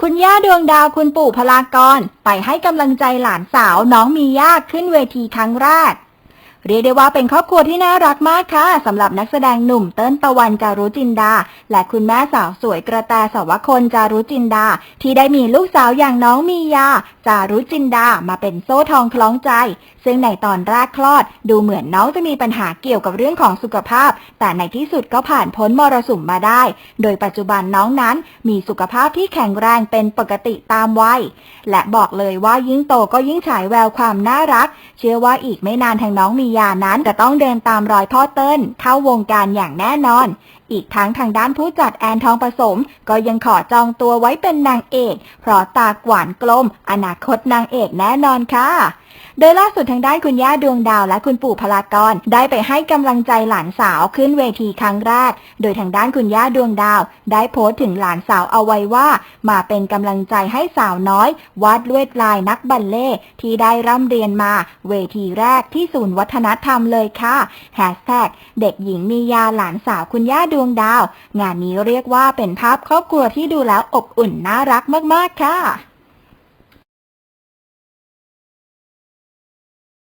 คุณย่าดวงดาวคุณปู่พลากร ไปให้กำลังใจหลานสาวน้องมีย่าขึ้นเวทีครั้งแรก เรียกได้ว่าเป็นครอบครัวที่น่ารักมากค่ะสำหรับนักแสดงหนุ่มเติ้ลตะวันจารุจินดา และคุณแม่สาวสวยกระแตสาวคนจารุจินดา ที่ได้มีลูกสาวอย่างน้องมียา จารุจินดามาเป็นโซ่ทองคล้องใจ ซึ่งในตอนแรกคลอด ดูเหมือนน้องจะมีปัญหาเกี่ยวกับเรื่องของสุขภาพ แต่ในที่สุดก็ผ่านพ้นมรสุมมาได้ โดยปัจจุบันน้องนั้นมีสุขภาพที่แข็งแรงเป็นปกติตามวัยและบอกเลยว่ายิ่งโตก็ยิ่งฉายแววความน่ารัก เชื่อว่าอีกไม่นานทางน้องมียานั้นจะต้องเดินตามรอยพ่อเติ้ลเข้าวงการอย่างแน่นอน อีกทั้งทางด้านผู้จัดแอนทองผสม ก็ยังขอจองตัวไว้เป็นนางเอก เพราะตากหวานกลม อนาคตนางเอกแน่นอนค่ะ โดยล่าสุดทางด้านคุณย่าดวงดาวและคุณปู่พลากรได้ไปให้กำลังใจหลานสาวขึ้นเวทีครั้งแรก โดยทางด้านคุณย่าดวงดาว ได้โพสต์ถึงหลานสาวเอาไว้ว่า มาเป็นกำลังใจให้สาวน้อย วาดลวดลายนักบัลเล่ที่ได้ร่ำเรียนมา เวทีแรกที่ศูนย์วัฒนธรรมเลยค่ะแฮชแท็กเด็กหญิงมียาหลานสาวคุณย่าดวงดาว งานนี้เรียกว่าเป็นภาพครอบครัวที่ดูแล้วอบอุ่นน่ารักมากๆค่ะ